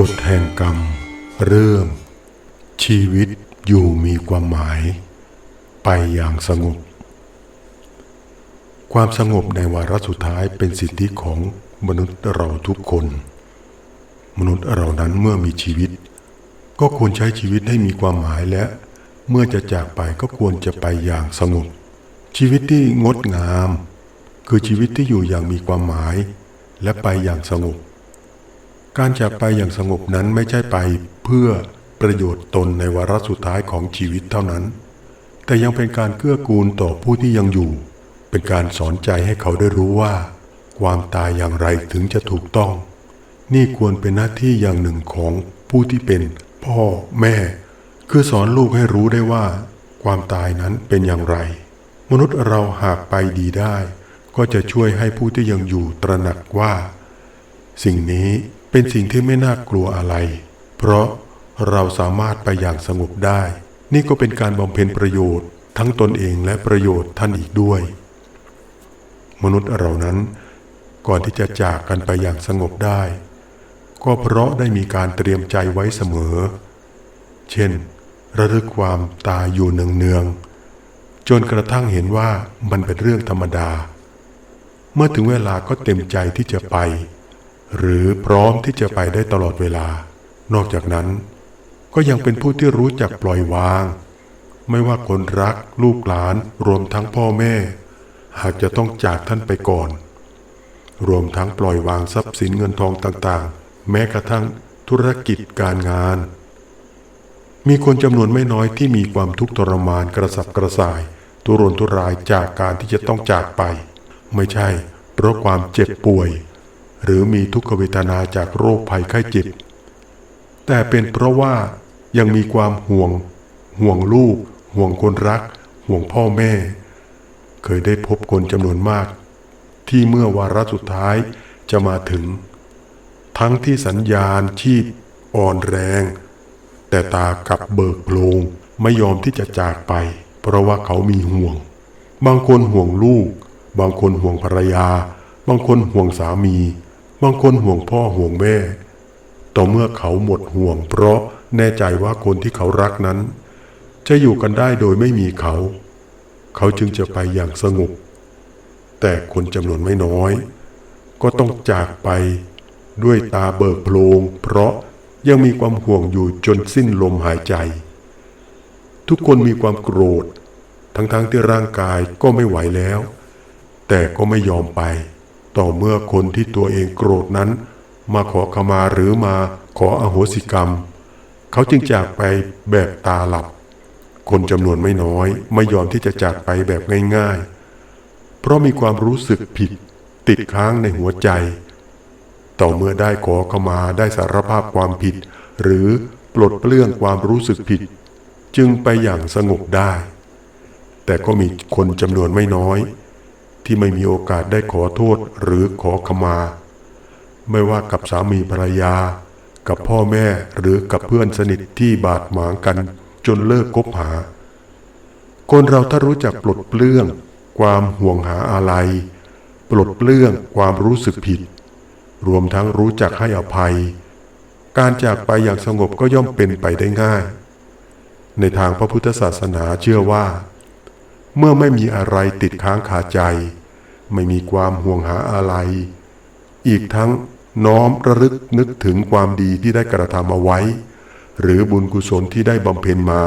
กฎแห่งกรรม เรื่อง ชีวิตอยู่มีความหมาย ไปอย่างสงบ ความสงบในวาระสุดท้ายเป็นสิทธิของมนุษย์เราทุกคน มนุษย์เรานั้นเมื่อมีชีวิต ก็ควรใช้ชีวิตให้มีความหมายและ เมื่อจะจากไปก็ควรจะไปอย่างสงบชีวิตที่งดงาม คือชีวิตที่อยู่อย่างมีความหมาย และไปอย่างสงบ การจากไปอย่างสงบนั้นไม่ใช่ไปเพื่อประโยชน์ตนในวาระสุดท้ายของชีวิตเท่านั้น แต่ยังเป็นการเกื้อกูลต่อผู้ที่ยังอยู่ เป็นการสอนใจให้เขาได้รู้ว่า ความตายอย่างไรถึงจะถูกต้อง นี่ควรเป็นหน้าที่อย่างหนึ่งของผู้ที่เป็นพ่อแม่ คือสอนลูกให้รู้ได้ว่า ความตายนั้นเป็นอย่างไร มนุษย์เราหากไปดีได้ ก็จะช่วยให้ผู้ที่ยังอยู่ตระหนักว่า สิ่งนี้ เป็นสิ่งที่ไม่น่ากลัวอะไร เพราะเราสามารถไปอย่างสงบได้ นี่ก็เป็นการบำเพ็ญประโยชน์ ทั้งตนเองและประโยชน์ท่านอีกด้วย มนุษย์เรานั้น ก่อนที่จะจากกันไปอย่างสงบได้ ก็เพราะได้มีการเตรียมใจไว้เสมอ เช่น ระลึกความตายอยู่เนืองๆจนกระทั่งเห็นว่ามันเป็นเรื่องธรรมดา เมื่อถึงเวลาก็เต็มใจที่จะไป หรือพร้อมที่จะไปได้ตลอดเวลา นอกจากนั้น ก็ยังเป็นผู้ที่รู้จักปล่อยวาง ไม่ว่าคนรักลูกหลานรวมทั้งพ่อแม่ หากจะต้องจากท่านไปก่อน รวมทั้งปล่อยวางทรัพย์สินเงินทองต่างๆ แม้กระทั่งธุรกิจการงาน มีคนจำนวนไม่น้อยที่มีความทุกข์ทรมานกระสับกระส่ายทุรนทุรายจากการที่จะต้องจากไป ไม่ใช่ เพราะความเจ็บป่วย หรือมีทุกขเวทนาจากโรคภัยไข้เจ็บแต่เป็นเพราะว่ายังมีความห่วง ห่วงลูก ห่วงคนรัก ห่วงพ่อแม่ เคยได้พบคนจำนวนมาก ที่เมื่อวาระสุดท้ายจะมาถึง ทั้งที่สัญญาณชีพอ่อนแรง แต่ตากับเบิกโพลงไม่ยอมที่จะจากไป เพราะว่าเขามีห่วง บางคนห่วงลูก บางคนห่วงภรรยา บางคนห่วงสามี บางคนห่วงพ่อห่วงแม่ ต่อเมื่อเขาหมดห่วง เพราะแน่ใจว่าคนที่เขารักนั้น จะอยู่กันได้โดยไม่มีเขา เขาจึงจะไปอย่างสงบ แต่คนจำนวนไม่น้อย ก็ต้องจากไปด้วยตาเบิกโพลง เพราะยังมีความห่วงอยู่จนสิ้นลมหายใจ ทุกคนมีความโกรธ ทั้งๆทที่ร่างกายก็ไม่ไหวแล้ว แต่ก็ไม่ยอมไป ต่อเมื่อคนที่ตัวเองโกรธนั้น มาขอขมาหรือมาขออโหสิกรรม เขาจึงจากไปแบบตาหลับ คนจำนวนไม่น้อยไม่ยอมที่จะจากไปแบบง่ายๆ เพราะมีความรู้สึกผิดติดค้างในหัวใจ ต่อเมื่อได้ขอขมาได้สารภาพความผิด หรือปลดเปลื้องความรู้สึกผิด จึงไปอย่างสงบได้ แต่ก็มีคนจำนวนไม่น้อย ที่ไม่มีโอกาสได้ขอโทษหรือขอขมา ไม่ว่ากับสามีภรรยา กับพ่อแม่หรือกับเพื่อนสนิทที่บาดหมางกันจนเลิกคบหา คนเราถ้ารู้จักปลดเปลื้อง ความห่วงหาอะไร ปลดเปลื้องความรู้สึกผิด รวมทั้งรู้จักให้อภัย การจากไปอย่างสงบก็ย่อมเป็นไปได้ง่าย ในทางพระพุทธศาสนาเชื่อว่า เมื่อไม่มีอะไรติดค้างคาใจ ไม่มีความห่วงหาอะไร อีกทั้งน้อมระลึกนึกถึงความดีที่ได้กระทำเอาไว้ หรือบุญกุศลที่ได้บำเพ็ญมา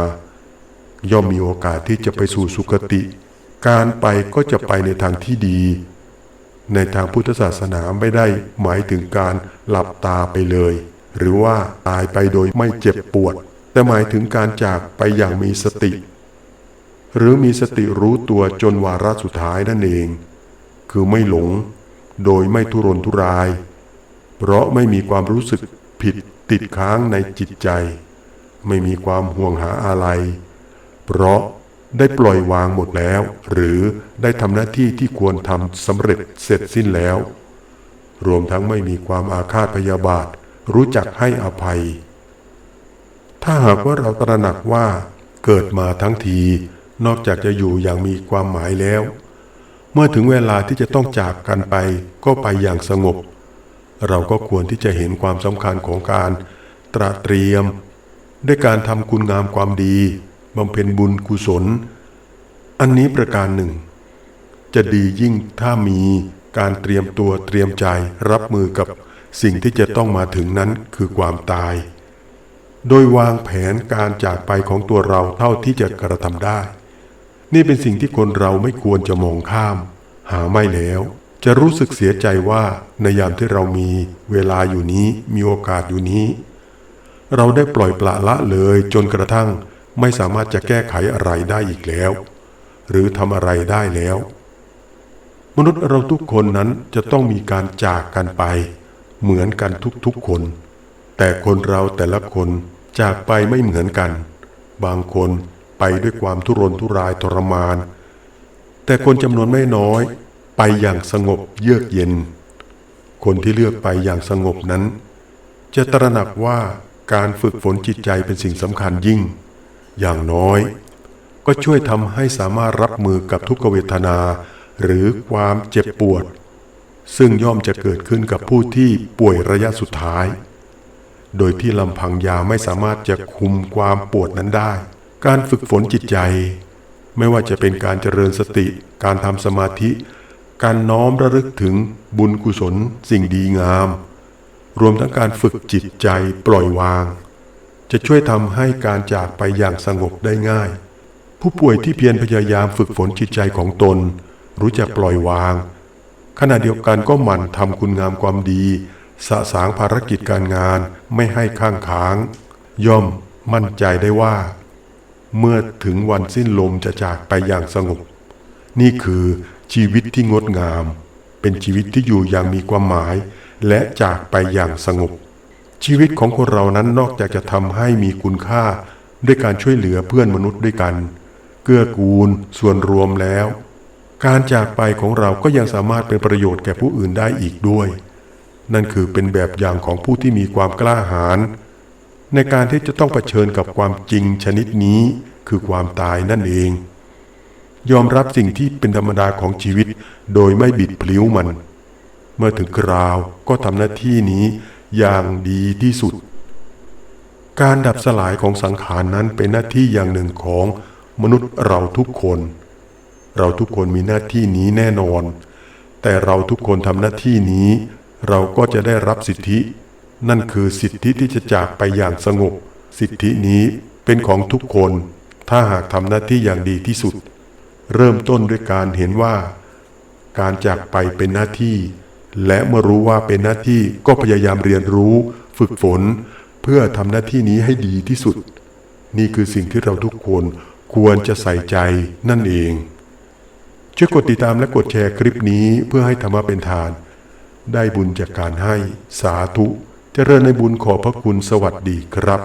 ย่อมมีโอกาสที่จะไปสู่สุคติ การไปก็จะไปในทางที่ดี ในทางพุทธศาสนาไม่ได้หมายถึงการหลับตาไปเลย หรือว่าตายไปโดยไม่เจ็บปวด แต่หมายถึงการจากไปอย่างมีสติ หรือมีสติรู้ตัวจนวาระสุดท้ายนั่นเอง คือไม่หลง โดยไม่ทุรนทุราย เพราะไม่มีความรู้สึกผิดติดค้างในจิตใจ ไม่มีความห่วงหาอะไร เพราะได้ปล่อยวางหมดแล้ว หรือได้ทำหน้าที่ที่ควรทำสำเร็จเสร็จสิ้นแล้ว รวมทั้งไม่มีความอาฆาตพยาบาท รู้จักให้อภัย ถ้าหากว่าเราตระหนักว่าเกิดมาทั้งที นอกจากจะอยู่อย่างมีความหมายแล้ว เมื่อถึงเวลาที่จะต้องจากกันไปก็ไปอย่างสงบ เราก็ควรที่จะเห็นความสำคัญของการตระเตรียม ด้วยการทำคุณงามความดีบำเพ็ญบุญกุศล อันนี้ประการหนึ่ง จะดียิ่งถ้ามีการเตรียมตัวเตรียมใจรับมือกับสิ่งที่จะต้องมาถึงนั้นคือความตาย โดยวางแผนการจากไปของตัวเราเท่าที่จะกระทำได้ นี่เป็นสิ่งที่คนเราไม่ควรจะมองข้าม หาไม่แล้ว จะรู้สึกเสียใจว่าในยามที่เรามีเวลาอยู่นี้มีโอกาสอยู่นี้ เราได้ปล่อยปละละเลยจนกระทั่งไม่สามารถจะแก้ไขอะไรได้อีกแล้ว หรือทำอะไรได้แล้ว มนุษย์เราทุกคนนั้นจะต้องมีการจากกันไป เหมือนกันทุกๆคน แต่คนเราแต่ละคนจากไปไม่เหมือนกัน บางคน ไปด้วยความทุรนทุรายทรมาน แต่คนจำนวนไม่น้อยไปอย่างสงบเยือกเย็น คนที่เลือกไปอย่างสงบนั้น จะตระหนักว่าการฝึกฝนจิตใจเป็นสิ่งสำคัญยิ่ง อย่างน้อย ก็ช่วยทำให้สามารถรับมือกับทุกขเวทนา หรือความเจ็บปวด ซึ่งย่อมจะเกิดขึ้นกับผู้ที่ป่วยระยะสุดท้าย โดยที่ลำพังยาไม่สามารถจะคุมความปวดนั้นได้ การฝึกฝนจิตใจ ไม่ว่าจะเป็นการเจริญสติ การทำสมาธิ การน้อมระลึกถึงบุญกุศล สิ่งดีงาม รวมทั้งการฝึกจิตใจปล่อยวาง จะช่วยทำให้การจากไปอย่างสงบได้ง่าย ผู้ป่วยที่เพียรพยายามฝึกฝนจิตใจของตน รู้จักปล่อยวาง ขณะเดียวกันก็หมั่นทำคุณงามความดี สะสางภารกิจการงานไม่ให้ข้างค้าง ย่อมมั่นใจได้ว่า เมื่อถึงวันสิ้นลมจะจากไปอย่างสงบ นี่คือชีวิตที่งดงาม เป็นชีวิตที่อยู่อย่างมีความหมาย และจากไปอย่างสงบ ชีวิตของคนเรานั้นนอกจากจะทำให้มีคุณค่า ด้วยการช่วยเหลือเพื่อนมนุษย์ด้วยกัน เกื้อกูลส่วนรวมแล้ว การจากไปของเราก็ยังสามารถเป็นประโยชน์แก่ผู้อื่นได้อีกด้วย นั่นคือเป็นแบบอย่างของผู้ที่มีความกล้าหาญในการที่จะต้องเผชิญกับความจริงชนิดนี้ คือความตายนั่นเอง ยอมรับสิ่งที่เป็นธรรมดาของชีวิต โดยไม่บิดพลิ้วมัน เมื่อถึงคราวก็ทำหน้าที่นี้อย่างดีที่สุด การดับสลายของสังขารนั้นเป็นหน้าที่อย่างหนึ่งของมนุษย์เราทุกคน เราทุกคนมีหน้าที่นี้แน่นอน แต่เราทุกคนทำหน้าที่นี้ เราก็จะได้รับสิทธิ นั่นคือสิทธิที่จะจากไปอย่างสงบ สิทธินี้เป็นของทุกคน ถ้าหากทำหน้าที่อย่างดีที่สุด เริ่มต้นด้วยการเห็นว่า การจากไปเป็นหน้าที่ และเมื่อรู้ว่าเป็นหน้าที่ก็พยายามเรียนรู้ ฝึกฝน เพื่อทำหน้าที่นี้ให้ดีที่สุด นี่คือสิ่งที่เราทุกคนควรจะใส่ใจนั่นเองช่วยกดติดตามและกดแชร์คลิปนี้เพื่อให้ธรรมะเป็นทาน ได้บุญจากการให้สาธุเจริญในบุญขอพระคุณสวัสดีครับ